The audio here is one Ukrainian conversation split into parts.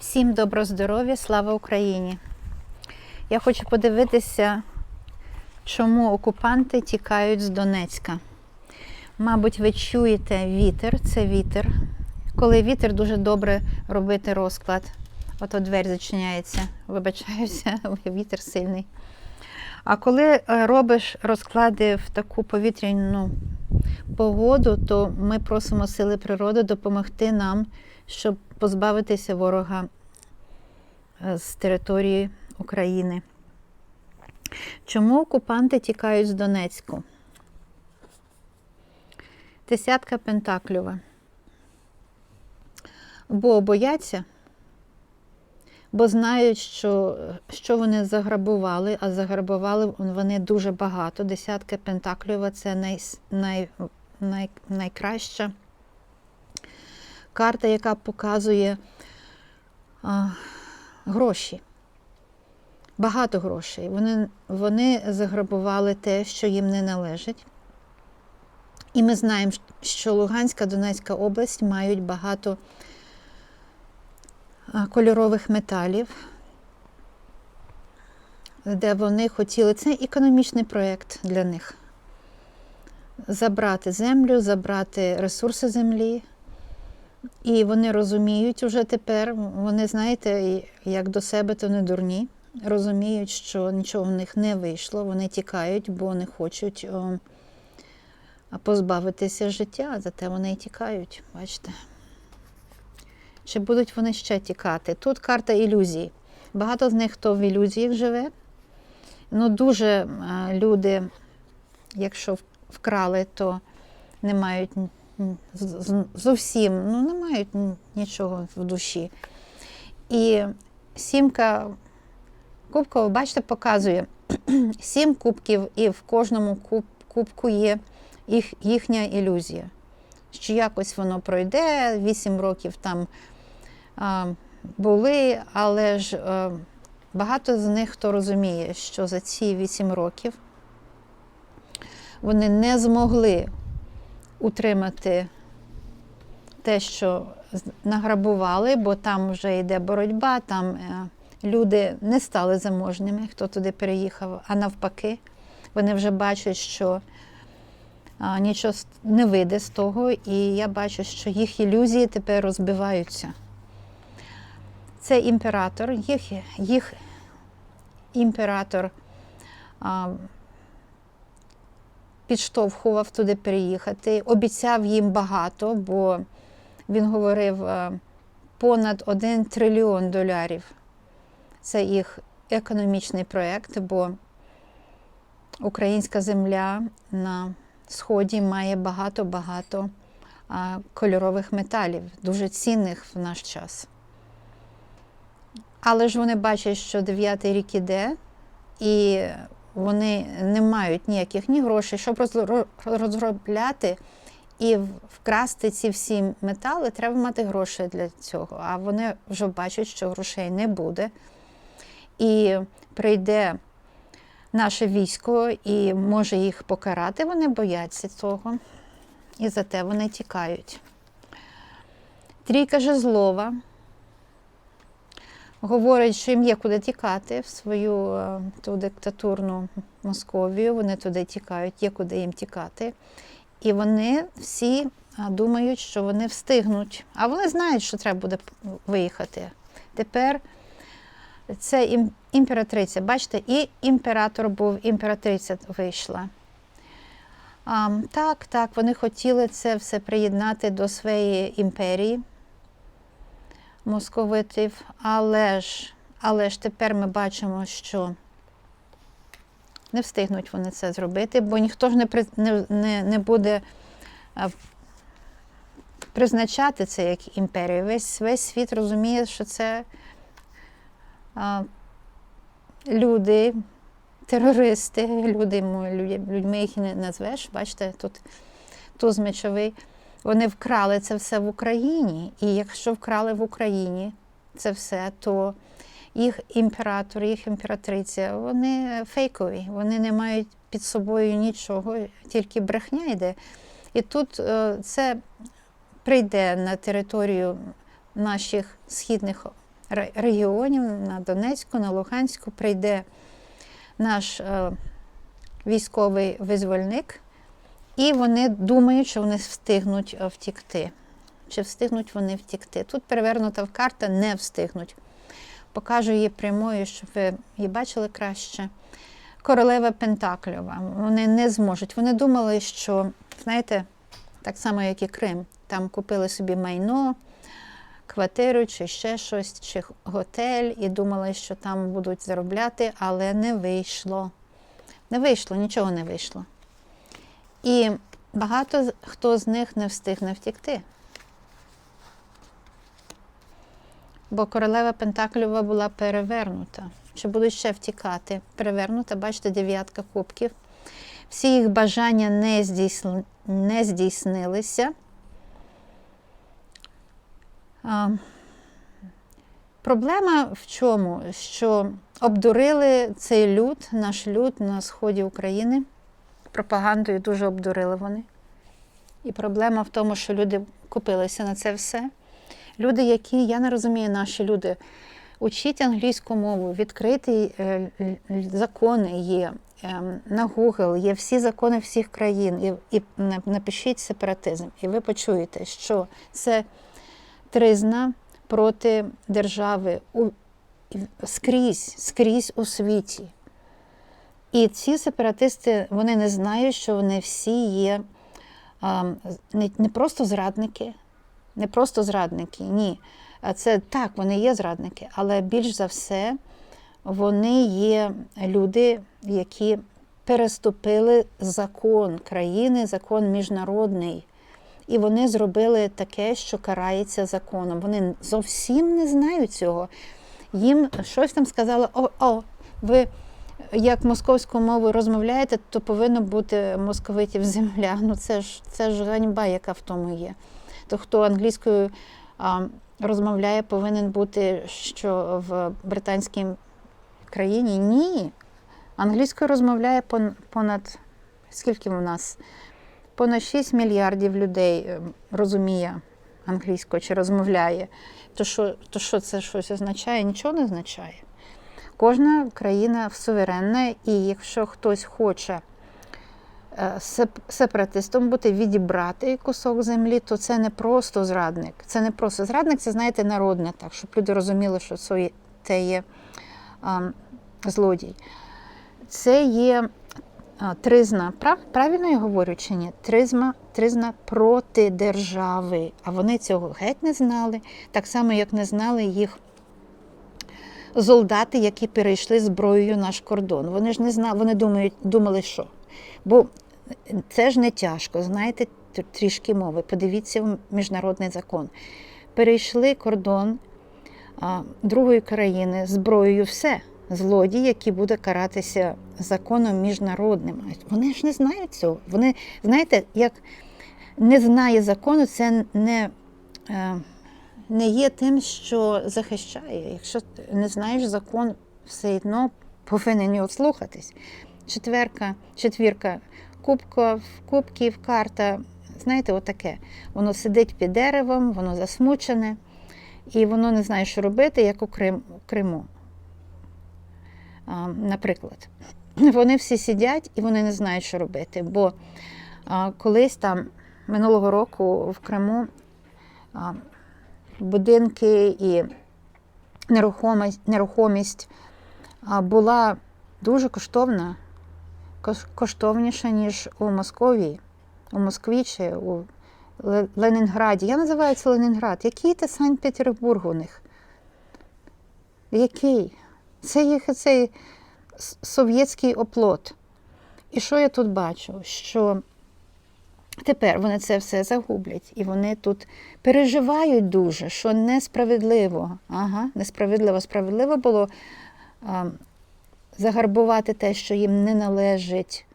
Всім добро здоров'я, слава Україні! Я хочу подивитися, чому окупанти тікають з Донецька. Мабуть, ви чуєте вітер, це вітер. Коли вітер дуже добре робити розклад. Ото двері зачиняється, вибачаюся, вітер сильний. А коли е, робиш розклади в таку повітряну погоду, то ми просимо сили природи допомогти нам, щоб позбавитися ворога е, з території України. Чому окупанти тікають з Донецьку? Десятка Пентаклюва. Бо бояться, бо знають, що, що вони заграбували, а заграбували вони дуже багато. Десятка Пентаклюва це най, най, най, найкраща карта, яка показує а, гроші. Багато грошей. Вони, вони заграбували те, що їм не належить. І ми знаємо, що Луганська, Донецька область мають багато кольорових металів, де вони хотіли. Це економічний проєкт для них. Забрати землю, забрати ресурси землі. І вони розуміють уже тепер, вони, знаєте, як до себе, то не дурні. Розуміють, що нічого в них не вийшло, вони тікають, бо не хочуть о, позбавитися життя, зате вони і тікають, бачите. Чи будуть вони ще тікати? Тут карта ілюзій. Багато з них хто в ілюзіях живе. Ну, дуже а, люди, якщо вкрали, то не мають зовсім ну, не мають нічого в душі. І сімка кубкова, бачите, показує сім кубків, і в кожному куб, кубку є їх, їхня ілюзія. Що якось воно пройде, вісім років там а, були, але ж а, багато з них хто розуміє, що за ці вісім років вони не змогли утримати те, що награбували, бо там вже йде боротьба, там люди не стали заможними, хто туди переїхав, а навпаки, вони вже бачать, що нічого не вийде з того, і я бачу, що їх ілюзії тепер розбиваються. Це імператор, їх, їх імператор підштовхував туди переїхати, обіцяв їм багато, бо він говорив понад 1 трильйон долярів. Це їх економічний проєкт, бо українська земля на сході має багато-багато кольорових металів, дуже цінних в наш час. Але ж вони бачать, що дев'ятий рік іде, і вони не мають ніяких ні грошей, щоб розробляти і вкрасти ці всі метали, треба мати гроші для цього. А вони вже бачать, що грошей не буде. І прийде наше військо і може їх покарати, вони бояться цього. І за те вони тікають. Трійка жезлова говорить, що їм є куди тікати в свою ту диктатурну Московію. Вони туди тікають, є куди їм тікати. І вони всі думають, що вони встигнуть. А вони знають, що треба буде виїхати. Тепер це імператриця. Бачите, і імператор був, імператриця вийшла. А, Так, так, вони хотіли це все приєднати до своєї імперії московитів, але ж, але ж тепер ми бачимо, що не встигнуть вони це зробити, бо ніхто ж не не, не буде призначати це як імперію. Весь весь світ розуміє, що це а, люди, терористи, люди, людьми їх не назвеш. Бачите, тут туз мечовий. Вони вкрали це все в Україні. І якщо вкрали в Україні це все, то їх імператор, їх імператриця, вони фейкові, вони не мають під собою нічого, тільки брехня йде. І тут це прийде на територію наших східних регіонів на Донецьку, на Луганську прийде наш е, військовий визвольник, і вони думають, що вони встигнуть е, втікти. Чи встигнуть вони втікти? Тут перевернута карта не встигнуть. Покажу її прямою, щоб ви її бачили краще. Королева Пентакльова. Вони не зможуть. Вони думали, що, знаєте, так само, як і Крим, там купили собі майно, квартиру чи ще щось, чи готель, і думали, що там будуть заробляти, але не вийшло. Не вийшло, нічого не вийшло. І багато хто з них не встигне втікти. Бо королева Пентакльова була перевернута. Чи будуть ще втікати? Перевернута, бачите, дев'ятка кубків. Всі їх бажання не, здійсн... не здійснилися. А, проблема в чому? Що обдурили цей люд, наш люд на сході України. Пропагандою дуже обдурили вони. І проблема в тому, що люди купилися на це все. Люди, які, я не розумію, наші люди, учіть англійську мову, відкриті е, закони є. ем, На Google є всі закони всіх країн, і, і напишіть сепаратизм, і ви почуєте, що це тризна проти держави у, скрізь, скрізь у світі. І ці сепаратисти вони не знають, що вони всі є не, просто зрадники, не просто зрадники, ні. Це так, вони є зрадники, але більш за все вони є люди, які переступили закон країни, закон міжнародний. І вони зробили таке, що карається законом. Вони зовсім не знають цього. Їм щось там сказали: о, о, ви як московською мовою розмовляєте, то повинно бути московитів земля. Ну це ж це ж ганьба, яка в тому є. То хто англійською а, розмовляє, повинен бути що в британській країні? Ні. Англійською розмовляє понад скільки в нас? Понад 6 мільярдів людей е, розуміє англійською чи розмовляє. То що, то що це щось означає? Нічого не означає. Кожна країна суверенна, і якщо хтось хоче е, сепаратистом бути, відібрати кусок землі, то це не просто зрадник. Це не просто зрадник, це знаєте, народне так, щоб люди розуміли, що це є, а, злодій. Це є а, тризна. Прав, правильно я говорю чи ні? Тризма, тризна проти держави. А вони цього геть не знали, так само, як не знали їх солдати, які перейшли зброєю наш кордон. Вони ж не знали, вони думають, думали, що. Бо це ж не тяжко, знаєте, трішки мови. Подивіться в міжнародний закон. Перейшли кордон а, другої країни зброєю все. Злодій, який буде каратися законом міжнародним. Вони ж не знають цього. Вони, знаєте, як не знає закону, це не. Е, не є тим, що захищає. Якщо ти не знаєш закон, все одно повинен його слухатись. Четверка, четвірка кубків, кубків, карта. Знаєте, отаке. Воно сидить під деревом, воно засмучене, і воно не знає, що робити, як у Крим, Криму. Наприклад. Вони всі сидять і вони не знають, що робити. Бо колись там минулого року в Криму будинки і нерухомість, нерухомість була дуже коштовна, коштовніша, ніж у Московії, у Москві чи у Ленінграді. Я називаю це Ленінград. Який це Санкт-Петербург у них? Який? Це їх цей совєтський оплот. І що я тут бачу? Що Тепер вони це все загублять, і вони тут переживають дуже, що несправедливо. Ага, несправедливо. Справедливо було а, загарбувати те, що їм не належить.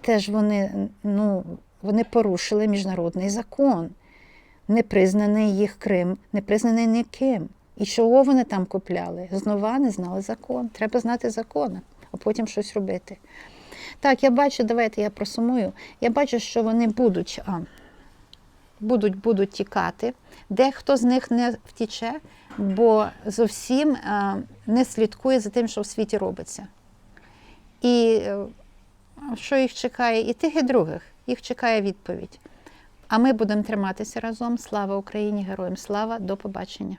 Теж вони, ну, вони порушили міжнародний закон. Не признаний їх Крим, не признаний ніким. І чого вони там купляли? Знова не знали закон. Треба знати закон, а потім щось робити. Так, я бачу, давайте я просумую. Я бачу, що вони будуть а, будуть, будуть тікати. Дехто з них не втіче, бо зовсім е, не слідкує за тим, що в світі робиться. І е, що їх чекає? І тих, і других. Їх чекає відповідь. А ми будемо триматися разом. Слава Україні! Героям слава! До побачення!